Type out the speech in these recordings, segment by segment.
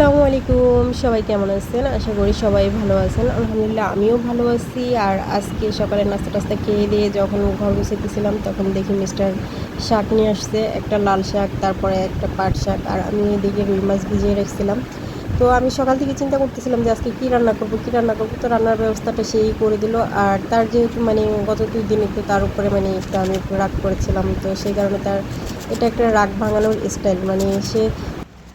আসসালামু আলাইকুম, সবাই কেমন আছেন? আশা করি সবাই ভালো আছেন। আলহামদুলিল্লাহ, আমিও ভালো আছি। আর আজকে সকালে নাস্তা টাস্তা খেয়ে দিয়ে যখন ঘর গুছাইতেছিলাম, তখন দেখি মিস্টার শাক নিয়ে আসছে। একটা লাল শাক, তারপরে একটা পাট শাক, আর আমি এদিকে রুই মাছ ভিজিয়ে রেখেছিলাম। তো আমি সকাল থেকে চিন্তা করতেছিলাম যে, আজকে কী রান্না করব, কী রান্না করব? তো রান্নার ব্যবস্থাটা সেই করে দিল। আর তার যেহেতু মানে গত দুই দিন একটু তার উপরে মানে একটু আমি রাগ করেছিলাম। তো সেই কারণে তার এটা একটা রাগ ভাঙানোর স্টাইল মানে সে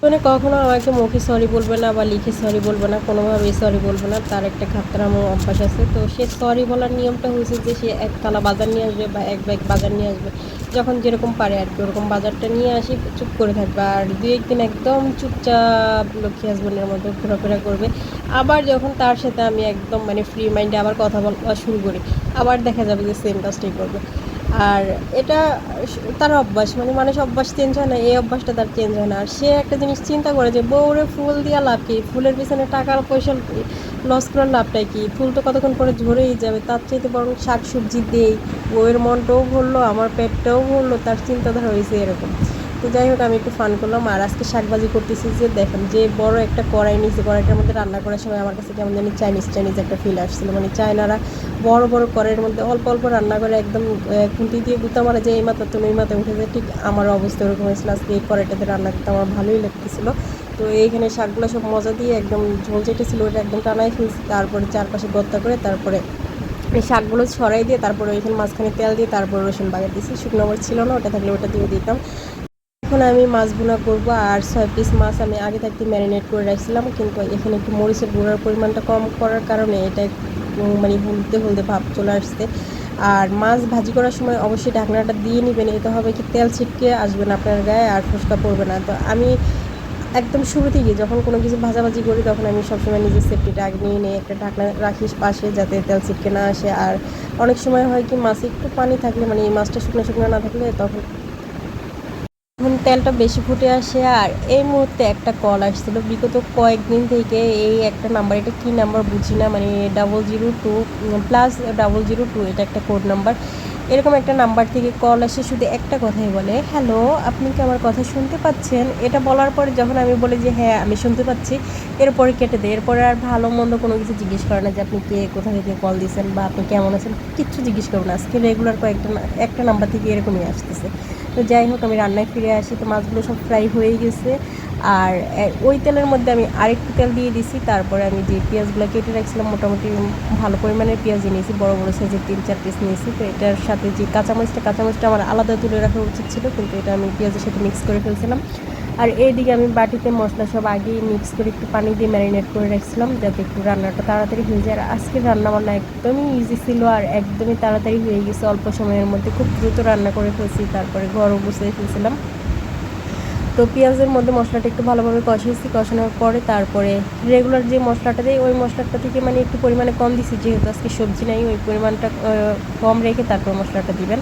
মানে কখনো আমাকে মুখে সরি বলবে না বা লিখে সরি বলবে না, কোনোভাবেই সরি বলবে না। তার একটা খাতরামো অভ্যাস আছে। তো সে সরি বলার নিয়মটা হয়েছে যে, সে এক থালা বাজার নিয়ে আসবে বা এক ব্যাগ বাজার নিয়ে আসবে। যখন যেরকম পারে আর কি, ওরকম বাজারটা নিয়ে আসি, চুপ করে থাকবে। আর দুই একদিন একদম চুপচাপ লক্ষ্মী হাজবেন্ডের মতো ঘোরাফেরা করবে। আবার যখন তার সাথে আমি একদম মানে ফ্রি মাইন্ডে আবার কথা বলা শুরু করি, আবার দেখা যাবে যে সেম কাজটাই করবে। আর এটা তার অভ্যাস মানে মানুষ অভ্যাস চেঞ্জ হয় না, এই অভ্যাসটা তার চেঞ্জ হয় না। আর সে একটা জিনিস চিন্তা করে যে, বউরে ফুল দিয়া লাভ কি? ফুলের পিছনে টাকার পয়সা লস করার লাভটাই কি? ফুল তো কতক্ষণ পরে ঝরেই যাবে, তার চাইতে বরং শাক সবজি দেই। বউয়ের মনটাও ভরলো, আমার পেটটাও ভরলো, তার চিন্তাধারা হয়েছে এরকম। তো যাই হোক, আমি একটু ফান করলাম। আর আজকে শাকবাজি করতেছি যে, দেখেন যে বড় একটা কড়াই নিয়েছে, কড়াইটার মধ্যে রান্না করার সময় আমার কাছে কেমন জানি চাইনিজ চাইনিজ একটা ফিল আসছিল। মানে চায়নারা বড় বড় কড়াইয়ের মধ্যে অল্প অল্প রান্না করে একদম খুঁটি দিয়ে গুতা মারা যে এই মাথা তুমি এই মাথায় উঠেছে ঠিক আমার অবস্থা ওরকম হয়েছিল। আজকে এই কড়াইটাতে রান্না করতে আমার ভালোই লাগতেছিল। তো এইখানে শাকগুলো সব মজা দিয়ে একদম ঝোল যেটা ছিল ওটা একদম টানাই ফেলছি। তারপরে চারপাশে গত্তা করে তারপরে এই শাকগুলো ছড়াই দিয়ে, তারপরে ওইখানে মাঝখানে তেল দিয়ে তারপরে রসুন বাগা দিয়েছি। শুকনো মরিচ ছিল না, ওটা থাকলে ওটা দিয়ে দিতাম। এখন আমি মাছ ভুনা করব আর ছয় পিস মাছ আমি আগে থাকতে ম্যারিনেট করে রাখছিলাম, কিন্তু এখানে একটু মরিচের গুঁড়ার পরিমাণটা কম করার কারণে এটা মানে হলদে হলদে ভাব চলে আসছে। আর মাছ ভাজি করার সময় অবশ্যই ঢাকনাটা দিয়ে নেবেন, এতে হবে কি তেল ছিটকে আসবে না আপনার গায়ে আর ফুসকা পড়বে না। তো আমি একদম শুরু থেকে যখন কোনো কিছু ভাজাভাজি করি, তখন আমি সবসময় নিজের সেফটিটা আগে নিয়ে নিই একটা ঢাকনা রাখিস পাশে যাতে তেল ছিটকে না আসে। আর অনেক সময় হয় কি মাছে একটু পানি থাকলে মানে এই মাছটা শুকনো শুকনো না থাকলে তখন এখন তেলটা বেশি ফুটে আসে আর এই মুহূর্তে একটা কল আসছিল। বিগত কয়েকদিন থেকে এই একটা নাম্বার, এটা কী নাম্বার বুঝি না মানে double zero two plus double zero two এটা একটা কোড নাম্বার। এরকম একটা নাম্বার থেকে কল আসে, শুধু একটা কথাই বলে হ্যালো আপনি কি আমার কথা শুনতে পাচ্ছেন? এটা বলার পরে যখন আমি বলি যে হ্যাঁ আমি শুনতে পাচ্ছি, এরপরে কেটে দেয়। এরপরে আর ভালো মন্দ কোনো কিছু জিজ্ঞেস করে না যে, আপনি কে? কোথা থেকে কল দিয়েছেন বা আপনি কেমন আছেন? কিচ্ছু জিজ্ঞেস করব না। আজকে রেগুলার কয়েকটা একটা নাম্বার থেকে এরকমই আসতেছে। তো যাই হোক, আমি রান্নায় ফিরে আসি। তো মাছগুলো সব ফ্রাই হয়ে গেছে। আর ওই তেলের মধ্যে আমি আরেকটু তেল দিয়ে দিছি। তারপরে আমি যে পেঁয়াজগুলো কেটে রাখছিলাম, মোটামুটি ভালো পরিমাণের পেঁয়াজ নিয়েছি বড় বড় সাইজের তিন, চার পিস নিয়েছি। তো এটার সাথে যে কাঁচামরিচটা কাঁচামরিচটা আমার আলাদা তুলে রাখা উচিত ছিল। কিন্তু এটা আমি পেঁয়াজের সাথে মিক্স করে ফেলছিলাম। আর এইদিকে আমি বাটিতে মশলা সব আগেই মিক্স করে একটু পানি দিয়ে ম্যারিনেট করে রাখছিলাম যাতে একটু রান্নাটা তাড়াতাড়ি হয়ে যায়। আর আজকের রান্না বান্না একদমই ইজি ছিল আর একদমই তাড়াতাড়ি হয়ে গেছে, অল্প সময়ের মধ্যে খুব দ্রুত রান্না করে ফেলছি, তারপরে ঘরও বসে ফেলছিলাম। তো পেঁয়াজের মধ্যে মশলাটা একটু ভালোভাবে কষিয়েছি কষানোর পরে তারপরে রেগুলার যে মশলাটা দেয় ওই মশলাটা থেকে মানে একটু পরিমাণে কম দিছি, যেহেতু আজকে সবজি নাই, ওই পরিমাণটা কম রেখে তারপর মশলাটা দিবেন।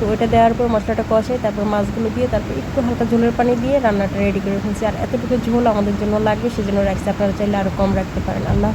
তো ওইটা দেওয়ার পর মশলাটা কষে তারপর মাছগুলো দিয়ে তারপর একটু হালকা ঝোলের পানি দিয়ে রান্নাটা রেডি করে ফেলছি। আর এতটুকু ঝোল আমাদের জন্য লাগবে, সেজন্য রাখছি। আপনারা চাইলে আরও কম রাখতে পারেন। আল্লাহ